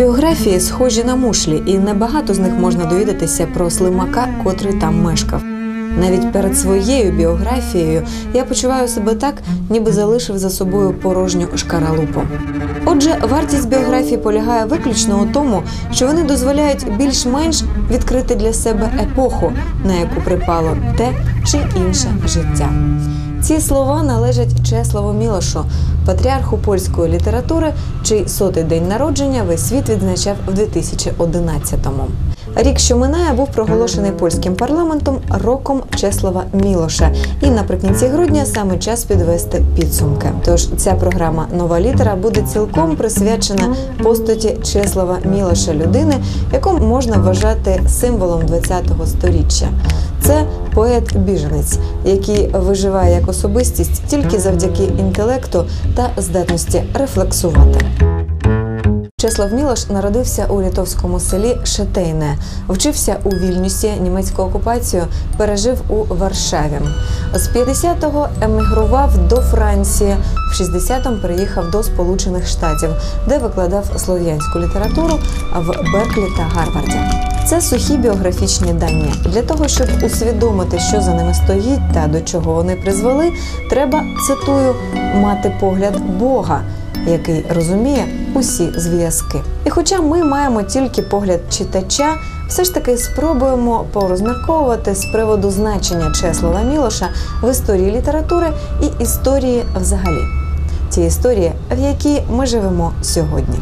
Біографії схожі на мушлі, і небагато з них можна довідатися про слимака, котрий там мешкав. Навіть перед своєю біографією я почуваю себе так, ніби залишив за собою порожню шкаралупу. Отже, вартість біографії полягає виключно у тому, що вони дозволяють більш-менш відкрити для себе епоху, на яку припало те чи інше життя. Ці слова належать Чеславу Мілошу, патріарху польської літератури, чий сотий день народження весь світ відзначав в 2011-му. Рік, що минає, був проголошений польським парламентом роком Чеслава Мілоша. І наприкінці грудня саме час підвести підсумки. Тож ця програма Нова літера буде цілком присвячена постаті Чеслава Мілоша, людини, яку можна вважати символом ХХ століття. Це поет-біженець, який виживає як особистість тільки завдяки інтелекту та здатності рефлексувати. Чеслав Мілош народився у літовському селі Шетейне, вчився у Вільнюсі, німецьку окупацію пережив у Варшаві. З 50-го емігрував до Франції, в 60-му переїхав до Сполучених Штатів, де викладав слов'янську літературу в Берклі та Гарварді. Це сухі біографічні дані. Для того, щоб усвідомити, що за ними стоїть та до чого вони призвели, треба цитую мати погляд Бога який розуміє усі зв'язки. І хоча ми маємо тільки погляд читача, все ж таки спробуємо порозмірковувати з приводу значення Чеслова Мілоша в історії літератури і історії взагалі. Ті історії, в якій ми живемо сьогодні.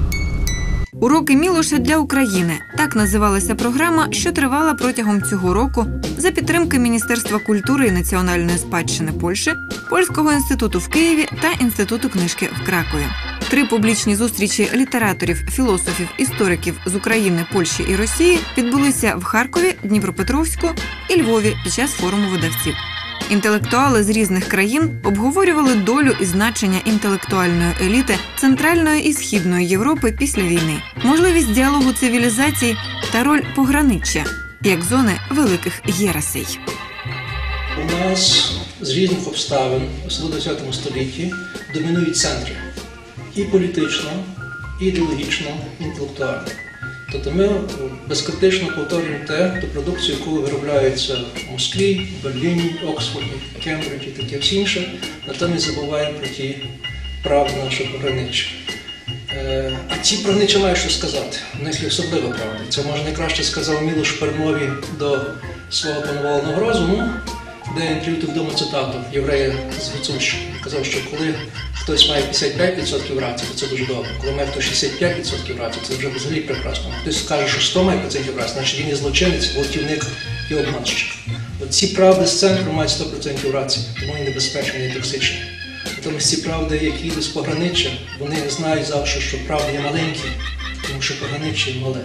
Уроки Мілоша для України так називалася програма, що тривала протягом цього року за підтримки Міністерства культури і національної спадщини Польщі, Польського інституту в Києві та інституту книжки в Кракові. Три публічні зустрічі літераторів, філософів, істориків з України, Польщі і Росії відбулися в Харкові, Дніпропетровську і Львові під час форуму видавців. Інтелектуали з різних країн обговорювали долю і значення інтелектуальної еліти Центральної і Східної Європи після війни, можливість діалогу цивілізацій та роль пограниччя як зони великих єресей. У нас з різних обставин, особливо в ХХ столітті, домінують центри і політично, і ідеологічно, і інтелектуально. Тобто ми безкритично повторюємо те, ту продукцію, яку виробляється в Москві, Берліні, Оксфорді, Кембриджі, таке всі інше, натомість забуваємо про ті правди нашого пограниччя. Е, А ці пограниччя мають що сказати. У них є особлива правда. Це може найкраще сказав Мілош в перемові до свого панувального розуму, де він привів вдома цитату єврея з Гуцульщини. Казав, що коли хтось має 55% рації, то це дуже добре. Коли має хтось 65% рації, це вже взагалі прекрасно. Хтось скаже, що 100 має процентів рації, значить він є злочинець, гвалтівник і обманщик. От ці правди з центру мають 100% рації, тому і небезпечні, і токсичні. Натомість ці правди, які йдуть з пограниччя, вони знають завжди, що правди є маленькі, тому що пограниччя мале.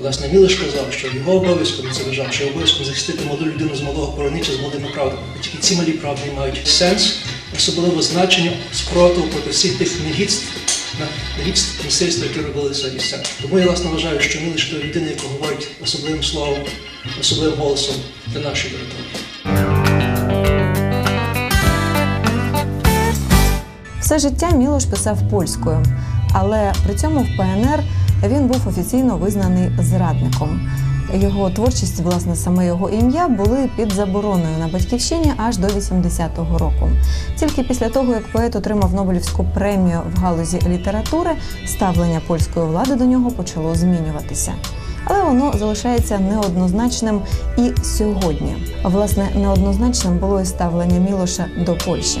Власне, Мілиш казав, що його обов'язком це вважав, що обов'язком захистити молоду людину з малого пограниччя з молодими правдами. Тільки ці малі правди мають сенс, особливо значення спротиву проти всіх тих негідств, негідств насильства, які робилися центру. Тому я власне вважаю, що Мілиш – то людина, яка говорить особливим словом, особливим голосом для нашої території. Все життя Мілош писав польською, але при цьому в ПНР він був офіційно визнаний зрадником. Його творчість, власне, саме його ім'я були під забороною на батьківщині аж до 80-го року. Тільки після того, як поет отримав Нобелівську премію в галузі літератури, ставлення польської влади до нього почало змінюватися. Але воно залишається неоднозначним і сьогодні. Власне, неоднозначним було і ставлення Мілоша до Польщі.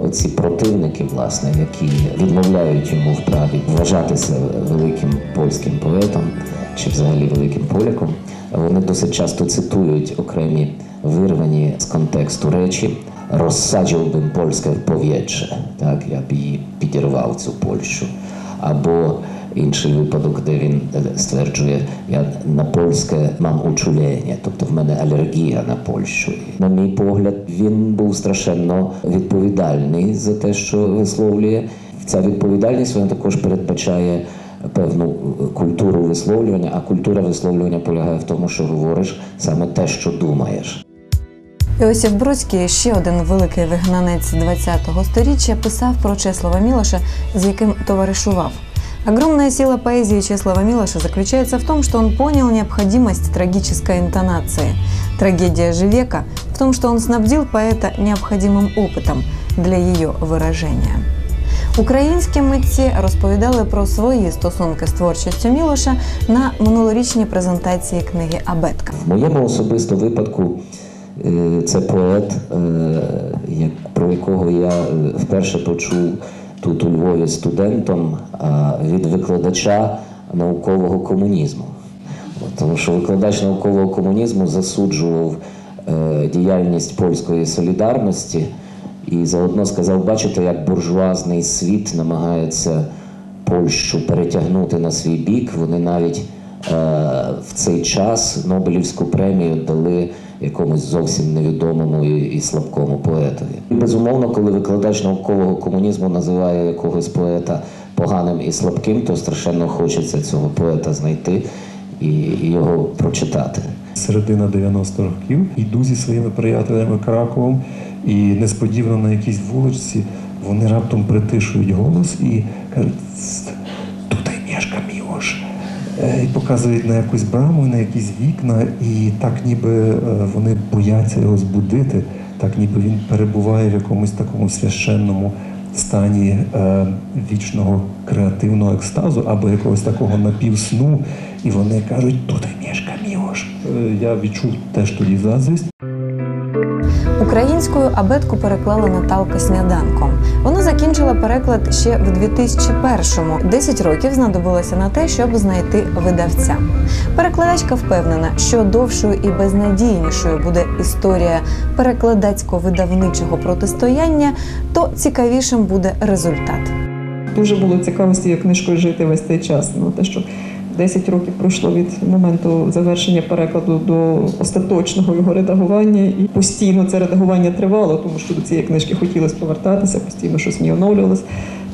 Оці противники, власне, які відмовляють йому в праві вважатися великим польським поетом чи взагалі великим поляком, вони досить часто цитують окремі вирвані з контексту речі. Розсаджив би польське в повітря, так я б її підірвав цю Польщу. Або інший випадок, де він е, стверджує, я на польське мам учулення, тобто в мене алергія на Польщу. На мій погляд, він був страшенно відповідальний за те, що висловлює. Ця відповідальність вона також передбачає певну е, культуру висловлювання, а культура висловлювання полягає в тому, що говориш саме те, що думаєш. Іосиф Бродський, ще один великий вигнанець ХХ століття, писав про Чеслава Мілоша, з яким товаришував. Огромная сила поэзии Чеслова Милоша заключается в том, что он понял необходимость трагической интонации. Трагедия же века в том, что он снабдил поэта необходимым опытом для ее выражения. Українські митці розповідали про свої стосунки з творчістю Мілоша на минулорічній презентації книги Абетка. В моєму особисто випадку е, це поет, е, про якого я е, вперше почув тут у Львові студентом від викладача наукового комунізму. Тому що викладач наукового комунізму засуджував діяльність польської солідарності і заодно сказав: бачите, як буржуазний світ намагається Польщу перетягнути на свій бік. Вони навіть е, в цей час Нобелівську премію дали якомусь зовсім невідомому і, і слабкому поетові. І безумовно, коли викладач наукового комунізму називає якогось поета поганим і слабким, то страшенно хочеться цього поета знайти і, і його прочитати. середина 90 років. Йду зі своїми приятелями Краковом, і несподівано на якійсь вулиці вони раптом притишують голос і кажуть: «Тс, тут Мілош. Е, І показують на якусь браму, на якісь вікна, і так ніби е, вони бояться його збудити, так ніби він перебуває в якомусь такому священному стані е, вічного креативного екстазу або якогось такого напівсну, і вони кажуть, тут мішка Мілош. Е, Я відчув теж тоді заздрість. Українською абетку переклала Наталка Сняданко. Вона закінчила переклад ще в 2001-му. 10 років знадобилося на те, щоб знайти видавця. Перекладачка впевнена, що довшою і безнадійнішою буде історія перекладацько-видавничого протистояння, то цікавішим буде результат. Дуже було цікаво з цією книжкою жити весь цей час. Ну, те, що 10 років пройшло від моменту завершення перекладу до остаточного його редагування, і постійно це редагування тривало, тому що до цієї книжки хотілося повертатися, постійно щось в ній оновлювалось.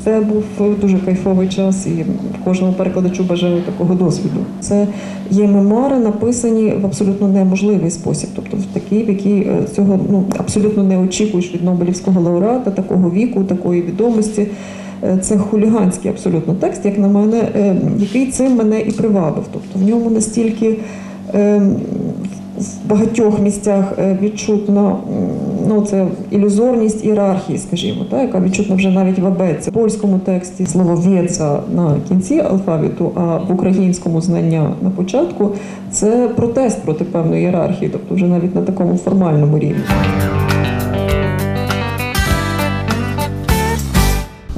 Це був дуже кайфовий час, і кожному перекладачу бажаю такого досвіду. Це є мемуари, написані в абсолютно неможливий спосіб, тобто в такий, в який е, цього ну абсолютно не очікуєш від Нобелівського лауреата, такого віку, такої відомості. Е, Це хуліганський абсолютно текст, як на мене, е, який цим мене і привабив. Тобто в ньому настільки е, в багатьох місцях відчутна ну, це ілюзорність ієрархії, скажімо, та, яка відчутна вже навіть в абетці. В польському тексті слово «вєца» на кінці алфавіту, а в українському знання на початку це протест проти певної ієрархії, тобто вже навіть на такому формальному рівні.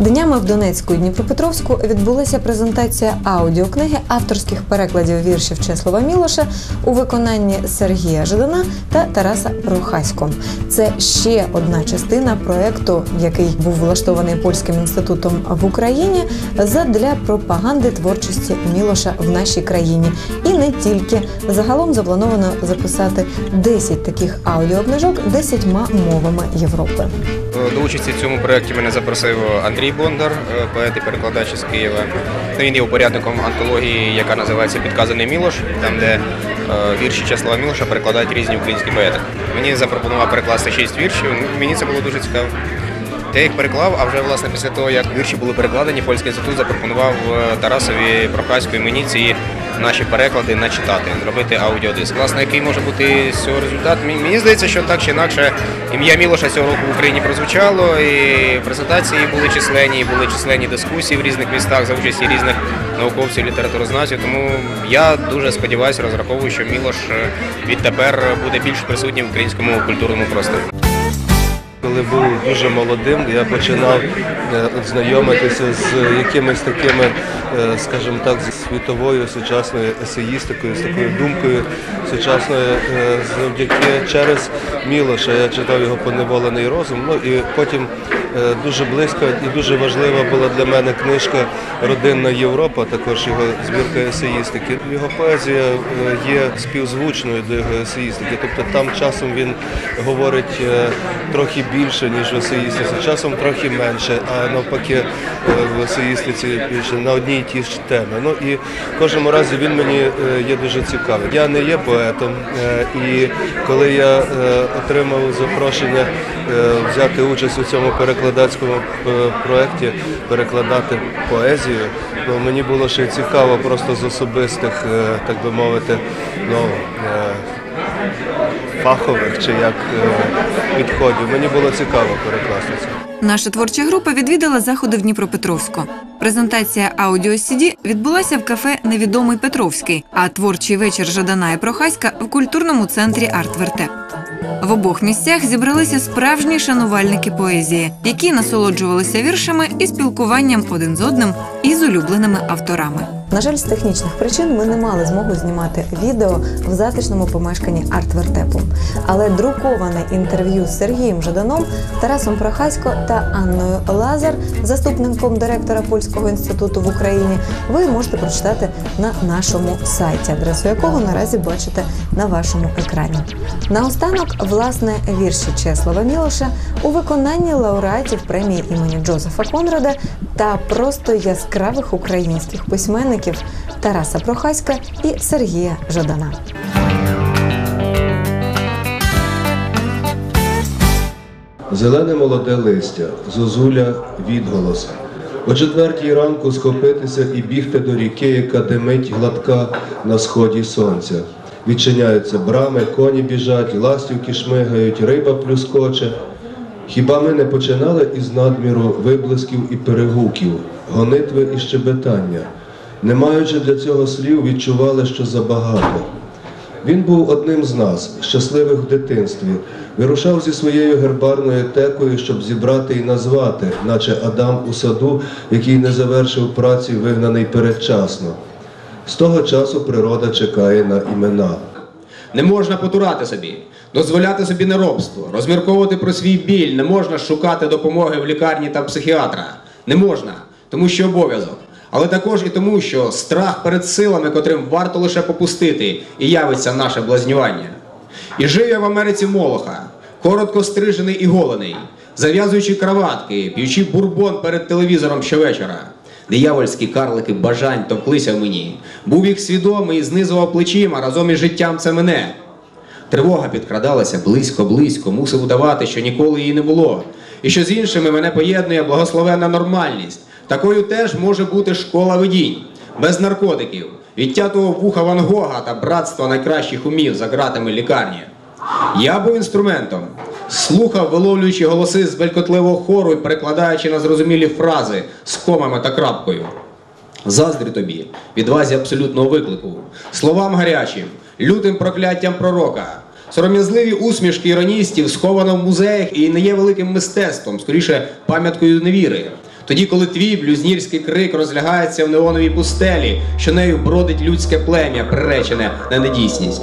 Днями в Донецьку і Дніпропетровську відбулася презентація аудіокниги авторських перекладів віршів Чеслова Мілоша у виконанні Сергія Жидана та Тараса Прохасько. Це ще одна частина проекту, який був влаштований польським інститутом в Україні задля пропаганди творчості Мілоша в нашій країні. І не тільки загалом заплановано записати 10 таких аудіокнижок 10 мовами Європи. До участі в цьому проєкті мене запросив Андрій Бондар, е, поет і перекладач із Києва. Ну, Він є упорядником антології, яка називається Підказаний Мілош, там де е, вірші Чеслава Мілоша перекладають різні українські поети. Мені запропонував перекласти шість віршів. Мені це було дуже цікаво. Я їх переклав, а вже власне після того, як вірші були перекладені, польський інститут запропонував е, Тарасові Прохаську і мені ці наші переклади начитати, зробити аудіодиск. Власне, який може бути з цього результат? Мені здається, що так чи інакше ім'я Мілоша цього року в Україні прозвучало, і презентації були численні, і були численні дискусії в різних містах за участі різних науковців, літературознавців. Тому я дуже сподіваюся, розраховую, що Мілош е, відтепер буде більш присутній в українському культурному просторі. Коли був дуже молодим, я починав е, знайомитися з якимись такими, е, скажімо так, світовою сучасною есеїстикою, з такою думкою сучасною е, завдяки через Мілоша. Я читав його поневолений розум. Ну і потім дуже близько і дуже важлива була для мене книжка Родинна Європа, також його збірка есеїстики. Його поезія е, є співзвучною до його есеїстики. Тобто там часом він говорить е, трохи більше, ніж в есеїстиці, часом трохи менше, а навпаки е, в есеїстиці більше на одній і ті ж теми. Ну і в кожному разі він мені е, є дуже цікавий. Я не є поетом, е, і коли я е, отримав запрошення е, взяти участь у цьому перекладі, перекладацькому е, проєкті перекладати поезію. Ну, мені було ще цікаво просто з особистих, е, так би мовити, ну, е, фахових чи як підходів. Мені було цікаво перекласти це. Наша творча група відвідала заходи в Дніпропетровську. Презентація аудіо CD відбулася в кафе Невідомий Петровський, а творчий вечір Жадана і Прохаська в культурному центрі Арт-Вертеп. В обох місцях зібралися справжні шанувальники поезії, які насолоджувалися віршами і спілкуванням один з одним і з улюбленими авторами. На жаль, з технічних причин ми не мали змогу знімати відео в затишному помешканні арт-вертепу. Але друковане інтерв'ю з Сергієм Жаданом, Тарасом Прохасько та Анною Лазар, заступником директора польського інституту в Україні, ви можете прочитати на нашому сайті, адресу якого наразі бачите на вашому екрані. Наостанок, власне, вірші Чеслава Мілоша у виконанні лауреатів премії імені Джозефа Конрада та просто яскравих українських письменників Тараса Прохаська і Сергія Жадана. Зелене молоде листя, зозуля відголос. О четвертій ранку схопитися і бігти до ріки, яка димить гладка на сході сонця. Відчиняються брами, коні біжать, ластівки шмигають, риба плюскоче. Хіба ми не починали із надміру виблисків і перегуків, гонитви і щебетання? Не маючи для цього слів, відчували, що забагато. Він був одним з нас, щасливих в дитинстві, вирушав зі своєю гербарною текою, щоб зібрати і назвати, наче Адам у саду, який не завершив праці, вигнаний передчасно. З того часу природа чекає на імена. Не можна потурати собі, дозволяти собі неробство, розмірковувати про свій біль, не можна шукати допомоги в лікарні та психіатра. Не можна, тому що обов'язок. Але також і тому, що страх перед силами, котрим варто лише попустити, і явиться наше блазнювання. І жив я в Америці Молоха, коротко стрижений і голений, зав'язуючи краватки, п'ючи бурбон перед телевізором щовечора. Диявольські карлики бажань товклися в мені. Був їх свідомий і знизував плечима разом із життям це мене. Тривога підкрадалася близько-близько, мусив удавати, що ніколи її не було. І що з іншими мене поєднує благословенна нормальність. Такою теж може бути школа видінь, без наркотиків, відтятого вуха Ван Гога та братства найкращих умів за ґратами лікарні. Я був інструментом, слухав, виловлюючи голоси з белькотливого хору і перекладаючи на зрозумілі фрази з комами та крапкою. Заздрю тобі, відвазі абсолютного виклику, словам гарячим, лютим прокляттям пророка, сором'язливі усмішки іроністів сховано в музеях і не є великим мистецтвом, скоріше пам'яткою невіри. Тоді, коли твій блюзнірський крик розлягається в неоновій пустелі, що нею бродить людське плем'я, приречене на недійсність.